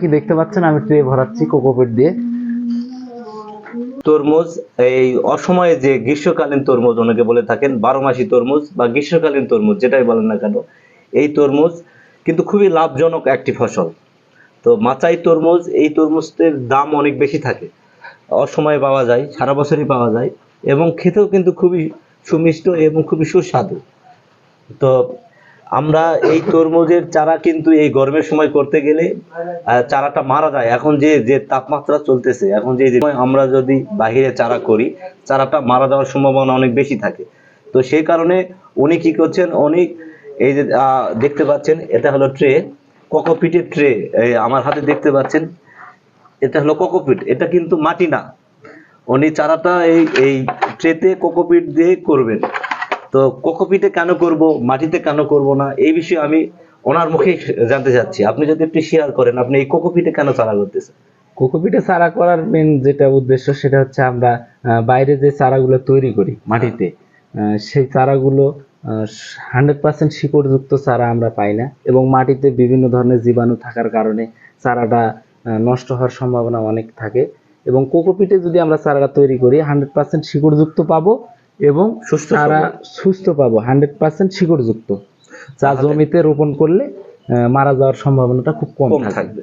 কি দেখতে পাচ্ছেন? আমি ট্রে ভরাচ্ছি কোকোপিট দিয়ে। তরমুজ, এই অসময়ে যে গ্রীষ্মকালীন তরমুজ অনেকে বলে থাকেন বারো মাসি তরমুজ বা গ্রীষ্মকালীন তরমুজ, যেটাই বলেন না কেন, এই তরমুজ কিন্তু খুবই লাভজনক একটি ফসল। তো মাচাই তরমুজ, এই তরমুজের দাম অনেক বেশি থাকে। অসময়ে পাওয়া যায়, সারা বছরই পাওয়া যায়, এবং খেতেও কিন্তু খুবই সুমিষ্ট এবং খুবই সুস্বাদু। তো আমরা এই তরমুজের চারা কিন্তু এই গরমের সময় করতে গেলে চারাটা মারা যায়। এখন যে যে তাপমাত্রা চলতেছে, এখন যে আমরা যদি বাহিরে চারা করি, চারাটা মারা যাওয়ার সম্ভাবনা অনেক বেশি থাকে। তো সেই কারণে উনি কি করছেন, উনি এই যে দেখতে পাচ্ছেন, এটা হলো ট্রে, কোকোপিটের ট্রে আমার হাতে দেখতে পাচ্ছেন, এটা হলো কোকোপিট, এটা কিন্তু মাটি না। উনি চারাটা এই এই ট্রেতে কোকোপিট দিয়ে করবেন। তো কোকোপিটে কেন করব, মাটিতে কেন করব না, এই বিষয়ে আমি ওনার মুখে জানতে চাচ্ছি। আপনি যদি একটু শেয়ার করেন, আপনি এই কোকোপিটে কেন চারা করতেছেন? কোকোপিটে চারা করার মেন যেটা উদ্দেশ্য, সেটা হচ্ছে আমরা বাইরে যে চারাগুলো তৈরি করি মাটিতে সেই চারাগুলো হান্ড্রেড পার্সেন্ট শিকড়যুক্ত চারা আমরা পাই না এবং মাটিতে বিভিন্ন ধরনের জীবাণু থাকার কারণে চারাটা নষ্ট হওয়ার সম্ভাবনা অনেক থাকে এবং কোকোপিটে যদি আমরা চারাটা তৈরি করি হান্ড্রেড পার্সেন্ট শিকড়যুক্ত পাবো এবং সুস্থ চারা সুস্থ পাবো হান্ড্রেড পার্সেন্ট শিকড়যুক্ত। যা জমিতে রোপণ করলে মারা যাওয়ার সম্ভাবনাটা খুব কম থাকবে।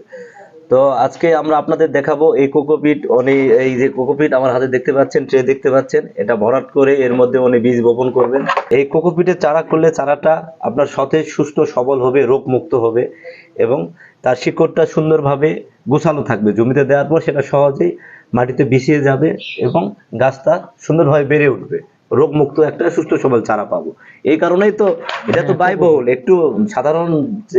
তো আজকে আমরা আপনাদের দেখাবো এই কোকোপিট উনি এই যে কোকোপিট আমার হাতে দেখতে পাচ্ছেন ট্রে দেখতে পাচ্ছেন এটা ভরাট করে এর মধ্যে উনি বীজ বপন করবেন। এই কোকোপিটের চারা করলে চারাটা আপনার সতেজ সুস্থ সবল হবে রোগ মুক্ত হবে এবং তার শিকড়টা সুন্দরভাবে গোছানো থাকবে। জমিতে দেওয়ার পর সেটা সহজেই মাটিতে মিশিয়ে যাবে এবং গাছটা সুন্দরভাবে বেড়ে উঠবে। রোগ মুক্ত একটা সুস্থ সবল চারা পাবো। এই কারণেই তো এটা তো ব্যয়বহুল। একটু সাধারণ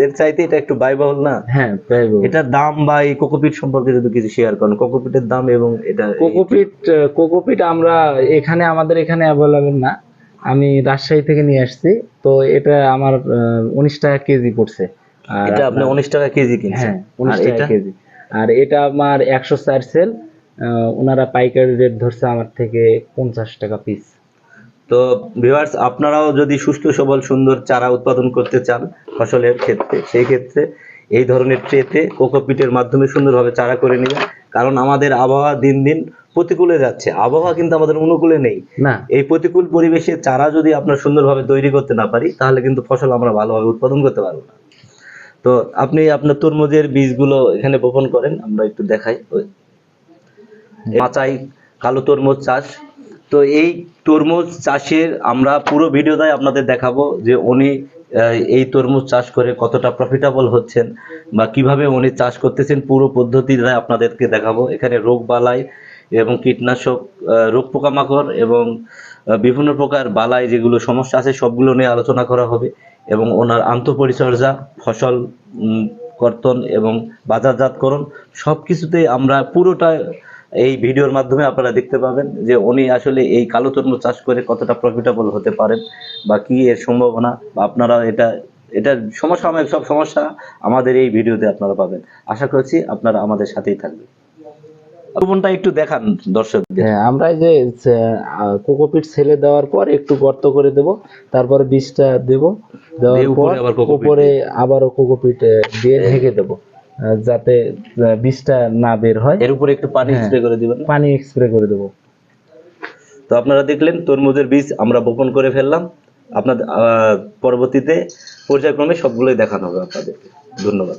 এর চাইতে এটা একটু ব্যয়বহুল না? হ্যাঁ বলব। এটার দাম বা এই কোকোপিট সম্পর্কে যদি কিছু শেয়ার করেন কোকোপিটের দাম এবং এটা কোকোপিট কোকোপিট আমরা এখানে আমাদের এখানে অ্যাভেলেবেল না। আমি রাজশাহী থেকে নিয়ে আসছি। তো এটা আমার উনিশ টাকা কেজি পড়ছে। আর এটা আপনি উনিশ টাকা কেজি কিনছেন? হ্যাঁ উনিশ টাকা কেজি। আর এটা আমার একশো চার সেল ওনারা পাইকারি রেট ধরছে আমার থেকে পঞ্চাশ টাকা পিস তো ভিভার্স আপনারাও যদি সুস্থ সবল সুন্দর চারা উৎপাদন করতে চান ফসলের ক্ষেত্রে সেই ক্ষেত্রে এই ধরনের ট্রেতে কোকোপিটের মাধ্যমে সুন্দরভাবে চারা করে নেবেন। কারণ আমাদের আবহাওয়া দিন দিন প্রতিকূলে যাচ্ছে। আবহাওয়া কিন্তু আমাদের অনুকূলে নেই। না। এই প্রতিকূল পরিবেশে চারা যদি আমরা সুন্দরভাবে তৈরি করতে না পারি তাহলে কিন্তু ফসল আমরা ভালোভাবে উৎপাদন করতে পারব না। তো আপনি আপনার তরমুজের বীজগুলো এখানে বপন করেন আমরা একটু দেখাই। মাচাই কালো তরমুজ চাষ তো এই তরমুজ চাষের আমরা পুরো ভিডিওটাই আপনাদের দেখাবো যে উনি এই তরমুজ চাষ করে কতটা প্রফিটেবল হচ্ছেন বা কীভাবে উনি চাষ করতেছেন পুরো পদ্ধতিটা আপনাদেরকে দেখাবো। এখানে রোগ বালাই এবং কীটনাশক রোগ পোকামাকড় এবং বিভিন্ন প্রকার বালাই যেগুলো সমস্যা আছে সবগুলো নিয়ে আলোচনা করা হবে এবং ওনার আন্তঃপরিচর্যা, ফসল কর্তন এবং বাজারজাতকরণ সব কিছুতেই আমরা পুরোটা এই ভিডিওর মাধ্যমে আপনারা দেখতে পাবেন যে উনি আসলে এই কালো তরমুজ চাষ করে কতটা প্রফিটেবল হতে পারেন বা কি এর সম্ভাবনা বা আপনারা এটা এটা সমসাময়িক সব সমস্যা আমাদের এই ভিডিওতে আপনারা পাবেন। আশা করছি আপনারা আমাদের সাথেই থাকবেন। রোপণটা একটু দেখান দর্শকদের। হ্যাঁ আমরা যে কোকোপিট ছেলে দেওয়ার পর একটু গর্ত করে দেব তারপরে বীজটা দেব দেওয়ার দিয়ে পর উপরে আবার কোকোপিট। আবারও কোকোপিট দিয়ে ঢেকে দেব। যাতে বিষটা বীজটা না বের হয়। এর উপরে একটু পানি হ্যাঁ। স্প্রে করে দিবেন পানি স্প্রে করে দেব। তো আপনারা দেখলেন তরমুজের বীজ আমরা বপন করে ফেললাম। আপনাদের আহ, পরবর্তীতে পর্যায়ক্রমে সবগুলোই দেখানো হবে আপনাদেরকে ধন্যবাদ।